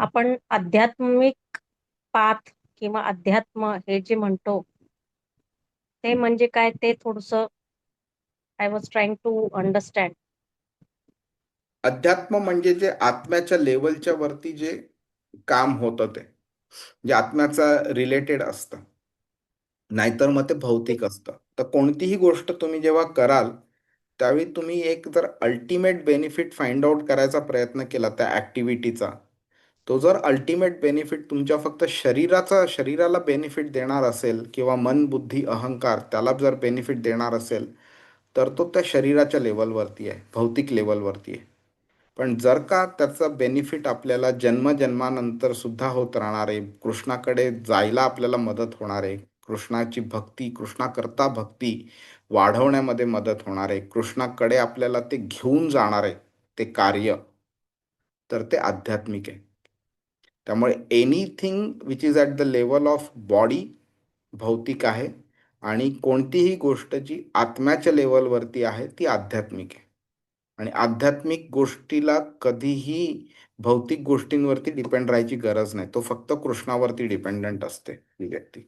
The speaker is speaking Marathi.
आपण आध्यात्मिक पाथ किंवा अध्यात्म हे जे म्हणतो ते म्हणजे काय ते थोडस I was trying to understand अध्यात्म म्हणजे जे आत्म्याच्या लेवलच्या वरती जे काम होतं ते जे आत्म्याचा रिलेटेड असतं. नाहीतर मग ते भौतिक असतं. तर कोणतीही गोष्ट तुम्ही जेव्हा कराल त्यावेळी तुम्ही एक जर अल्टिमेट बेनिफिट फाइंड आउट करायचा प्रयत्न केला त्या ॲक्टिव्हिटीचा तो जर अल्टिमेट बेनिफिट तुमच्या फक्त शरीराचा शरीराला बेनिफिट देणार असेल किंवा मन बुद्धी अहंकार त्याला जर बेनिफिट देणार असेल तर तो त्या शरीराच्या लेवलवरती आहे भौतिक लेवलवरती आहे. पण जर का त्याचा बेनिफिट आपल्याला जन्मजन्मानंतर सुद्धा होत राहणार आहे कृष्णाकडे जायला आपल्याला मदत होणार आहे कृष्णाची भक्ती कृष्णाकरता भक्ती वाढवण्यामध्ये मदत होणार आहे कृष्णाकडे आपल्याला ते घेऊन जाणार आहे ते कार्य तर ते आध्यात्मिक आहे. त्यामुळे anything which is at the level of body भौतिक आहे आणि कोणतीही गोष्ट जी आत्म्याच्या लेवलवरती आहे ती आध्यात्मिक आहे. आणि आध्यात्मिक गोष्टीला कधीही भौतिक गोष्टींवरती डिपेंड राहायची गरज नाही. तो फक्त कृष्णावरती डिपेंडंट असते ही व्यक्ती.